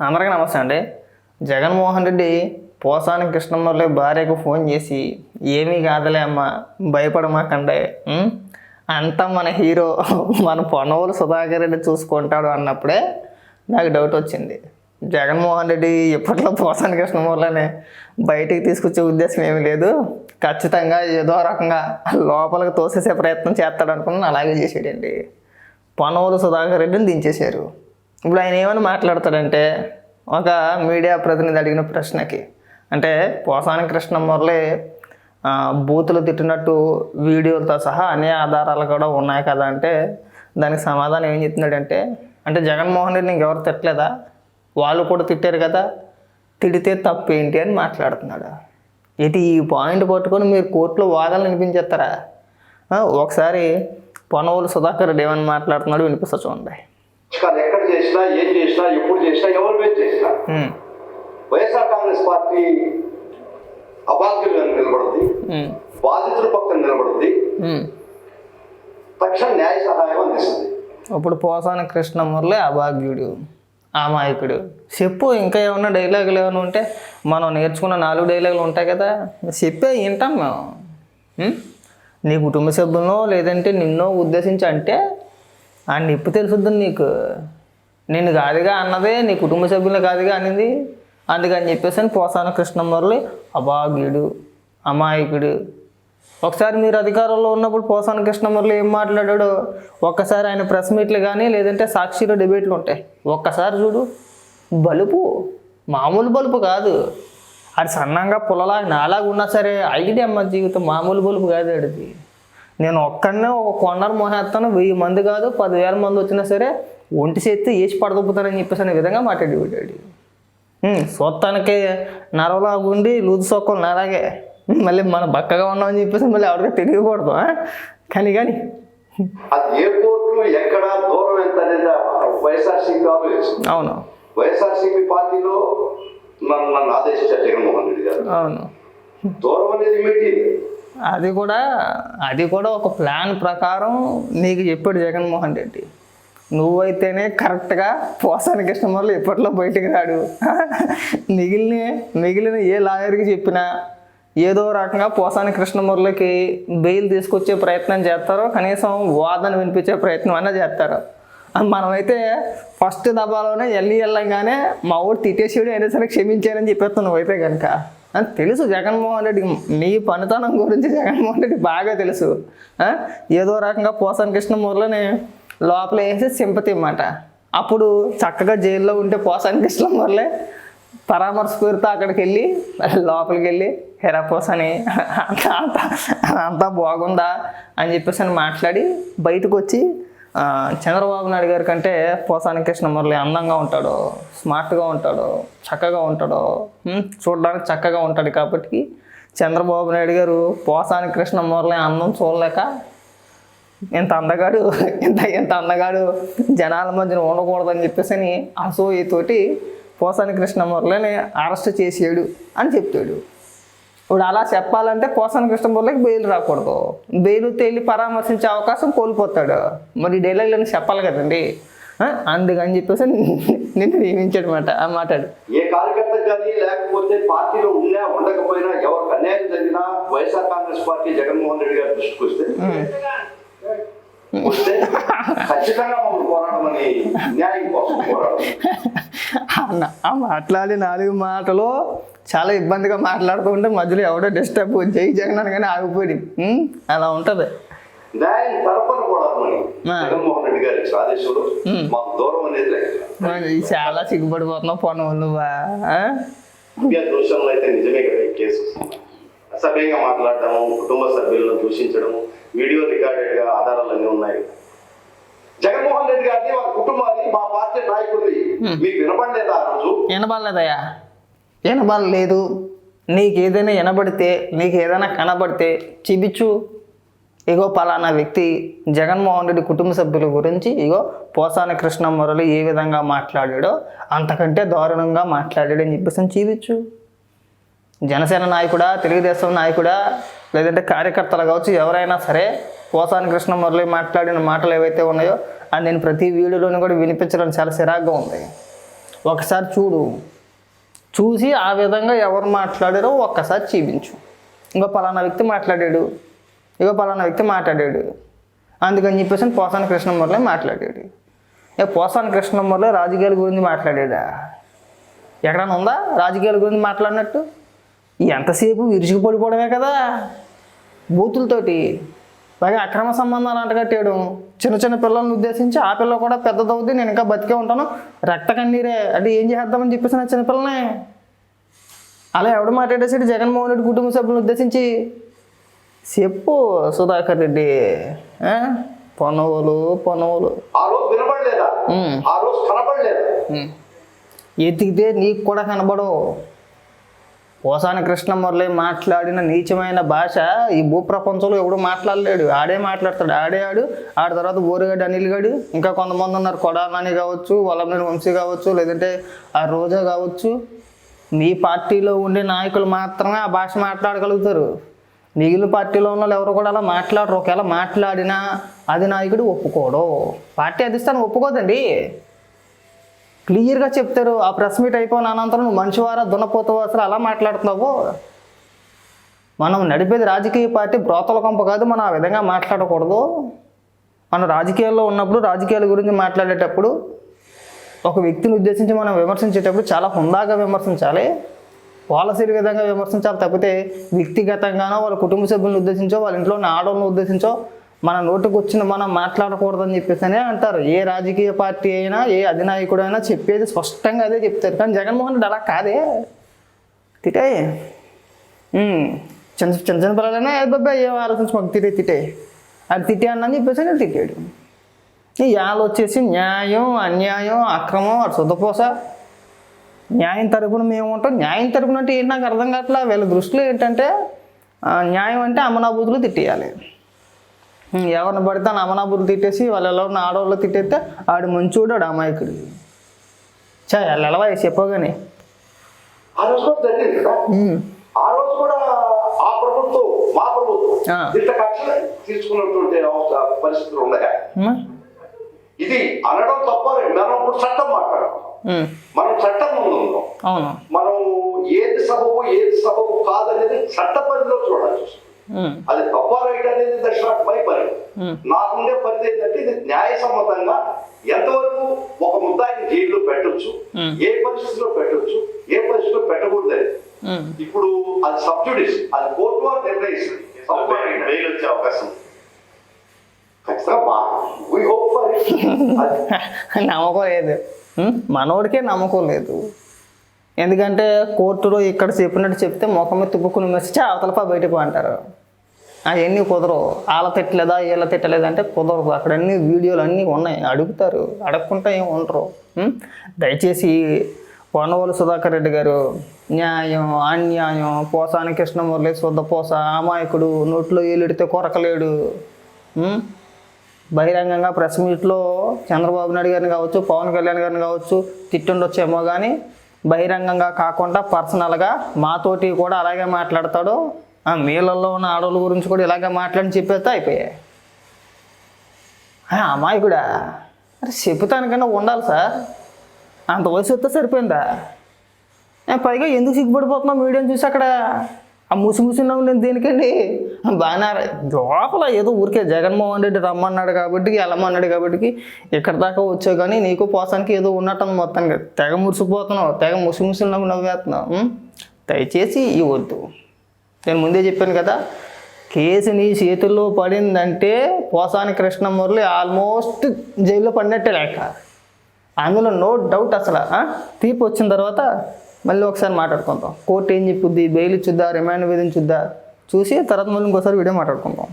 అందరికీ నమస్తే అండి. జగన్మోహన్ రెడ్డి పోసాని కృష్ణమ్మలే భార్యకు ఫోన్ చేసి ఏమీ కాదులే అమ్మ భయపడమాకండే అంత అంతా మన హీరో మన పొన్నవూరు సుధాకర్ రెడ్డి చూసుకుంటాడు అన్నప్పుడే నాకు డౌట్ వచ్చింది. జగన్మోహన్ రెడ్డి ఎప్పట్లో పోసాని కృష్ణమూర్లనే బయటికి తీసుకొచ్చే ఉద్దేశం ఏమీ లేదు. ఖచ్చితంగా ఏదో రకంగా లోపలికి తోసేసే ప్రయత్నం చేస్తాడు అనుకున్నాను అలాగే చేసాడండి పొన్నవూరు సుధాకర్ రెడ్డిని దించేశారు. ఇప్పుడు ఆయన ఏమని మాట్లాడతాడంటే ఒక మీడియా ప్రతినిధి అడిగిన ప్రశ్నకి అంటే పోసాని కృష్ణ మురళి బూతులు తిట్టినట్టు వీడియోలతో సహా అన్ని ఆధారాలు కూడా ఉన్నాయి కదా అంటే దానికి సమాధానం ఏం చెప్తున్నాడంటే అంటే జగన్మోహన్ రెడ్డి ఇంకెవరు తిట్టలేదా? వాళ్ళు కూడా తిట్టారు కదా తిడితే తప్పేంటి ఏంటి అని మాట్లాడుతున్నాడు. ఇది ఈ పాయింట్ పట్టుకొని మీరు కోర్టులో వాదాలు వినిపించేస్తారా? ఒకసారి పొనవోలు సుధాకర్ రెడ్డి ఏమని మాట్లాడుతున్నాడు వినిపిస్తా చూడండి. కానీ ఎక్కడ చేసినా ఏం చేసినా ఎప్పుడు చేసినా ఎవరి మీద చేసినా. వైఎస్ఆర్ కాంగ్రెస్ పార్టీ అబాధ్యులుగా నిలబడుద్ది బాధితుల పక్కన నిలబడుద్ది. తక్షణ న్యాయ సహాయం అందిస్తుంది. ఇప్పుడు పోసాని కృష్ణ మురళి అభాగ్యుడు అమాయకుడు. చెప్పు ఇంకా ఏమన్నా డైలాగులు ఏమైనా ఉంటే మనం నేర్చుకున్న నాలుగు డైలాగులు ఉంటాయి కదా చెప్పే వింటాం మేము? నీ కుటుంబ సభ్యులనో లేదంటే నిన్నో ఉద్దేశించి అంటే ఆ నిప్పు తెలుసుద్దు నీకు. నేను కాదుగా అన్నదే నీ కుటుంబ సభ్యులు కాదుగా అనింది. అందుకని చెప్పేసి అని పోసాన కృష్ణ మురళి అభాగ్యుడు అమాయకుడు. ఒకసారి మీరు అధికారంలో ఉన్నప్పుడు పోసాన కృష్ణమురళి ఏం మాట్లాడాడో ఒక్కసారి ఆయన ప్రెస్ మీట్లు కానీ లేదంటే సాక్షిలో డిబేట్లు ఉంటాయి. ఒక్కసారి చూడు. బలుపు మామూలు బలుపు కాదు. అది సన్నంగా పుల్లలా నాలాగా ఉన్నా సరే ఐడి అమ్మ జీవితం మామూలు బలుపు కాదు ఆడిది. నేను ఒక్కడనే ఒక కొండర మోహేస్తాను వెయ్యి మంది కాదు పదివేల మంది వచ్చినా సరే ఒంటి చేస్తే వేసి పడదొప్పుతానని చెప్పేసి అనే విధంగా మాట్లాడేవాడు చూస్తానికి నరవలాగా ఉండి లూజు సొక్కలు ఉమ్, మళ్ళీ మన బక్కగా ఉన్నామని చెప్పేసి మళ్ళీ ఎవరికి తెలియకూడదు? కానీ కానీ. ఎక్కడ దూరం ఎంత అనేది వైఎస్ఆర్సీపీ అవును. వైఎస్ఆర్సీపీ పార్టీలో నన్ను నన్ను ఆదేశించారు జగన్మోహన్ రెడ్డి గారు. అవును. దూరం అనేది మీటింగ్ అది కూడా అది కూడా ఒక ప్లాన్ ప్రకారం నీకు చెప్పాడు జగన్మోహన్ రెడ్డి. నువ్వైతేనే కరెక్ట్గా పోసాని కృష్ణమూర్లు ఎప్పట్లో బయటికి రాడు. మిగిలిన మిగిలిన ఏ లాయర్కి చెప్పినా ఏదో రకంగా పోసాని కృష్ణమూర్లకి బెయిల్ తీసుకొచ్చే ప్రయత్నం చేస్తారో కనీసం వాదన వినిపించే ప్రయత్నం అన్నా చేస్తారు. మనమైతే ఫస్ట్ దబాలోనే ఎల్లి వెళ్ళంగానే మా ఊరు తిట్టేసాడు అయినా సరే క్షమించానని చెప్పేస్తాను నువ్వైతే కనుక అని తెలుసు జగన్మోహన్ రెడ్డికి మీ పనితనం గురించి జగన్మోహన్ రెడ్డి బాగా తెలుసు. ఏదో రకంగా పోసాని కృష్ణమూర్లని లోపల వేసి సింపతి అన్నమాట అప్పుడు చక్కగా జైల్లో ఉంటే పోసాని కృష్ణమూర్లే పరామర్శ పేరుతో అక్కడికి వెళ్ళి లోపలికి వెళ్ళి హెరా పోసని అంతా అంతా అంతా బాగుందా? అని చెప్పేసి అని మాట్లాడి బయటకు వచ్చి చంద్రబాబు నాయుడు గారి కంటే పోసాని కృష్ణమురళి అందంగా ఉంటాడు స్మార్ట్గా ఉంటాడు చక్కగా ఉంటాడు. చూడడానికి చక్కగా ఉంటాడు కాబట్టి చంద్రబాబు నాయుడు గారు పోసాని కృష్ణమురళి అందం చూడలేక ఇంత అందగాడు ఇంత ఇంత అందగాడు జనాల మధ్యన ఉండకూడదని చెప్పేసి అని అసూయతోటి పోసాని కృష్ణమురళిని అరెస్ట్ చేసాడు అని చెప్తాడు. ఇప్పుడు అలా చెప్పాలంటే పోసాని కృష్ణమురళికి బెయిల్ రాకూడదు. బెయిల్ తేలి పరామర్శించే అవకాశం కోల్పోతాడు. మరి డైలాగ్లను చెప్పాలి కదండి? అందుకని చెప్పేసి నిన్ను నియమించాడు మాట ఆ మాట్లాడు ఏ కార్యకర్త కానీ లేకపోతే పార్టీలో ఉన్నా ఉండకపోయినా ఎవరికి అన్యాయం జరిగినా YSR Congress party Jaganmohan Reddy గారి దృష్టికి వస్తే? అన్న మాట్లాడి నాలుగు మాటలు చాలా ఇబ్బందిగా మాట్లాడుతూ ఉంటే మధ్యలో ఎవడో డిస్టర్బ్ జై జగన్ అనగానే ఆగిపోయింది ఉం? అలా ఉంటుంది న్యాయం తరపున పోరాడమని ఆ. జగన్మోహన్ రెడ్డి గారి ఇచ్చిన ఆదేశంలో ఉమ్. మాకు దూరం అనేది లేదు మరి చాలా సిగ్గుపడిపోతున్నావు పోను నువ్వా ఆ? ఇండియా దూషణలు అయితే నిజమే కదా ఈ కేసు అసభ్యంగా మాట్లాడటము కుటుంబ సభ్యులను దూషించడము వీడియో రికార్డెడ్గా ఆధారాలన్నీ ఉన్నాయి. జగన్మోహన్ రెడ్డి గారిని వారి కుటుంబాన్ని మా పార్టీ నాయకుడిని మీకు వినపడలేదా ఆ రోజు? వినబడలేదయ్యా. వినబడలేదు. నీకు ఏదైనా వినబడితే నీకు ఏదైనా కనబడితే చూపించు. ఇగో పలానా వ్యక్తి జగన్మోహన్ రెడ్డి కుటుంబ సభ్యుల గురించి ఇగో పోసాని కృష్ణ మురళి ఏ విధంగా మాట్లాడాడో అంతకంటే దారుణంగా మాట్లాడాడని చెప్పేసి చూపించు. జనసేన నాయకుడా తెలుగుదేశం నాయకుడా లేదంటే కార్యకర్తలు కావచ్చు ఎవరైనా సరే కోసాని కృష్ణ మురళి మాట్లాడిన మాటలు ఏవైతే ఉన్నాయో అది నేను ప్రతి వీడియోలోనూ కూడా వినిపించడం చాలా చిరాగ్గా ఉంది. ఒకసారి చూడు. చూసి ఆ విధంగా ఎవరు మాట్లాడారో ఒక్కసారి చూపించు. ఇంకో పలానా వ్యక్తి మాట్లాడాడు. ఇగో పలానా వ్యక్తి మాట్లాడాడు. అందుకని చెప్పేసి పోసాని కృష్ణమూర్లే మాట్లాడాడు. ఏ పోసాని కృష్ణమూర్లే రాజకీయాల గురించి మాట్లాడాడా? ఎక్కడైనా ఉందా రాజకీయాల గురించి మాట్లాడినట్టు? ఎంతసేపు విరుచుకు పడిపోవడమే కదా. బూతులతోటి. పైగా అక్రమ సంబంధాలు అంటగట్టేయడం చిన్న చిన్న పిల్లల్ని ఉద్దేశించి ఆ పిల్ల కూడా పెద్దదవుద్ది నేను ఇంకా బతికే ఉంటాను. రక్త కన్నీరే అంటే ఏం చేద్దామని చెప్పేసి నా చిన్న పిల్లనే. అలా ఎవడు మాట్లాడేసాడు జగన్మోహన్ రెడ్డి కుటుంబ సభ్యులను ఉద్దేశించి. చెప్పు సుధాకర్ రెడ్డి. కనపడలేదా ఉమ్. ఎతికితే నీకు కూడా కనబడవు. పోసాని కృష్ణమురళి మాట్లాడిన నీచమైన భాష ఈ భూప్రపంచంలో ఎవడు మాట్లాడలేడు. ఆడే మాట్లాడతాడు. ఆడే ఆడు ఆడ తర్వాత బోరుగాడు అనిల్ గాడు ఇంకా కొంతమంది ఉన్నారు. కొడాలని కావచ్చు వల్లభనేని వంశీ కావచ్చు లేదంటే ఆ రోజా కావచ్చు. మీ పార్టీలో ఉండే నాయకులు మాత్రమే ఆ భాష మాట్లాడగలుగుతారు. మిగిలిన పార్టీలో ఉన్న వాళ్ళు ఎవరు కూడా అలా మాట్లాడరు. ఒకవేళ మాట్లాడినా అది నాయకుడు ఒప్పుకోడు. పార్టీ అధిష్టానం ఒప్పుకోదండి. క్లియర్గా చెప్తారు. ఆ ప్రెస్ మీట్ అయిపోయిన అనంతరం నువ్వు మనిషివారా దున్నపోతావు అసలు అలా మాట్లాడుతున్నావు? మనం నడిపేది రాజకీయ పార్టీ బ్రోతల కొంప కాదు మనం ఆ విధంగా మాట్లాడకూడదు. మనం రాజకీయాల్లో ఉన్నప్పుడు రాజకీయాల గురించి మాట్లాడేటప్పుడు ఒక వ్యక్తిని ఉద్దేశించి మనం విమర్శించేటప్పుడు చాలా హుందాగా విమర్శించాలి. పాలసీల విధంగా విమర్శించాలి. తప్పితే వ్యక్తిగతంగానో వాళ్ళ కుటుంబ సభ్యులను ఉద్దేశించో వాళ్ళ ఇంట్లో ఉన్న ఆడవాళ్ళని ఉద్దేశించో మన నోటికి వచ్చిన మనం మాట్లాడకూడదని చెప్పేసి అంటారు. ఏ రాజకీయ పార్టీ అయినా ఏ అధినాయకుడు అయినా చెప్పేది స్పష్టంగా అదే చెప్తారు. కానీ జగన్మోహన్ రెడ్డి అలా కాదే. తిటే చిన్న చిన్న చిన్న పిల్లలైనా ఏ బాబాయ్ ఏం ఆలోచించి మాకు తిటే తిటే అది తిట్టే అన్నని చెప్పేసి నేను తిట్టాడు. యాళ్ళు వచ్చేసి న్యాయం అన్యాయం అక్రమం అటు శుద్ధపోస. న్యాయం తరపున మేము ఉంటాం. న్యాయం తరపున అంటే ఏంటి? నాకు అర్థం కావట్లా. వీళ్ళ దృష్టిలో ఏంటంటే న్యాయం అంటే అమనాభూతులు తిట్టేయాలి. ఎవరిని పడితే ఆ అమనాభూతులు తిట్టేసి వాళ్ళు ఎలా ఉన్న ఆడవాళ్ళు తిట్టేస్తే ఆడు మంచోడు ఆడు అమాయకుడు. చా వాళ్ళు ఎలా చెప్పగానే ఆ రోజు కూడా జరిగింది కదా? ఉం, ఆ రోజు కూడా ఆ ప్రభుత్వం మా ప్రభుత్వం ఆ. ఇంత కక్షలు తీసుకున్నటువంటి అవస- పరిస్థితులు ఇది అనడం తప్ప మనం ఇప్పుడు చట్టం మాట్లాడడం ఉం, మనం చట్టం ముందు ఉన్నాం. మనం ఏది సబబు ఏది సబబు కాదనేది చట్ట పరిధిలో చూడాలి ఉం, అది తప్ప రైట్ అనేది దట్ నాట్ మై పని నాకుండే పరిధి ఏంటంటే ఇది న్యాయసమ్మతంగా ఎంతవరకు ఒక ముద్దాయిని జైల్లో పెట్టొచ్చు Hmm. ఏ పరిస్థితిలో పెట్టొచ్చు ఏ పరిస్థితిలో పెట్టకూడదు ఉం. ఇప్పుడు అది సబ్జుడిస్ అది కోర్టు వారు నిర్ణయిస్తుంది బెయిల్ వచ్చే అవకాశం. ఖచ్చితంగా మా we hope for it. అది నమ్మకం లేదు? మనోడికే నమ్మకం లేదు. ఎందుకంటే కోర్టులో ఇక్కడ చెప్పినట్టు చెప్తే ముఖం తుప్పుకుని మెచ్చి అవతలపా బయటకు అంటారు. అవన్నీ కుదరవు. వాళ్ళ తిట్టలేదా వీళ్ళ తిట్టలేదా అంటే కుదరదు అక్కడ అన్ని వీడియోలు అన్నీ ఉన్నాయి. అడుగుతారు. అడగకుండా ఏం ఉండరు. దయచేసి పొన్నవోలు సుధాకర్ రెడ్డి గారు న్యాయం అన్యాయం పోసాని కృష్ణమురళి శుద్ధ పోస అమాయకుడు నోట్లో ఏలుడితే కొరకలేడు. బహిరంగంగా ప్రెస్ మీట్లో చంద్రబాబు నాయుడు గారిని కావచ్చు పవన్ కళ్యాణ్ గారిని కావచ్చు తిట్టుండొచ్చేమో కానీ బహిరంగంగా కాకుండా పర్సనల్గా మాతోటి కూడా అలాగే మాట్లాడతాడు. ఆ మీళ్ళల్లో ఉన్న ఆడవాళ్ళ గురించి కూడా ఇలాగే మాట్లాడి చెప్పేస్తే అయిపోయాయి. అమాయకుడా? అరే చెప్పుతానికన్నా ఉండాలి సార్. అంత వయసు వస్తే సరిపోయిందా? పైగా ఎందుకు సిగ్గుపడిపోతున్నాం వీడియోని చూసి అక్కడ? ఆ ముసి ఉండేది దేనికండి? బాగానే లోపల ఏదో ఊరికే జగన్మోహన్ రెడ్డి రమ్మన్నాడు కాబట్టి వెళ్ళమన్నాడు కాబట్టి ఇక్కడ దాకా వచ్చావు కానీ నీకు పోసానికి ఏదో ఉన్నట్టు మొత్తానికి. తెగ మురిసిపోతున్నావు తెగ ముసి నవ్వు నవ్వేస్తున్నావు దయచేసి ఇవ్వద్దు నేను ముందే చెప్పాను కదా కేసు నీ చేతుల్లో పడిందంటే పోసాని కృష్ణమురళి ఆల్మోస్ట్ జైల్లో పడినట్టే లేక అందులో నో డౌట్ అసలు తీర్పు వచ్చిన తర్వాత మళ్ళీ ఒకసారి మాట్లాడుకుందాం. కోర్టు ఏం చెప్పుద్ది? బెయిల్ ఇచ్చుద్దా? రిమాండ్ విధించుద్దా చూసి తర్వాత మళ్ళీ ఇంకోసారి వీడియో మాట్లాడుకుందాం.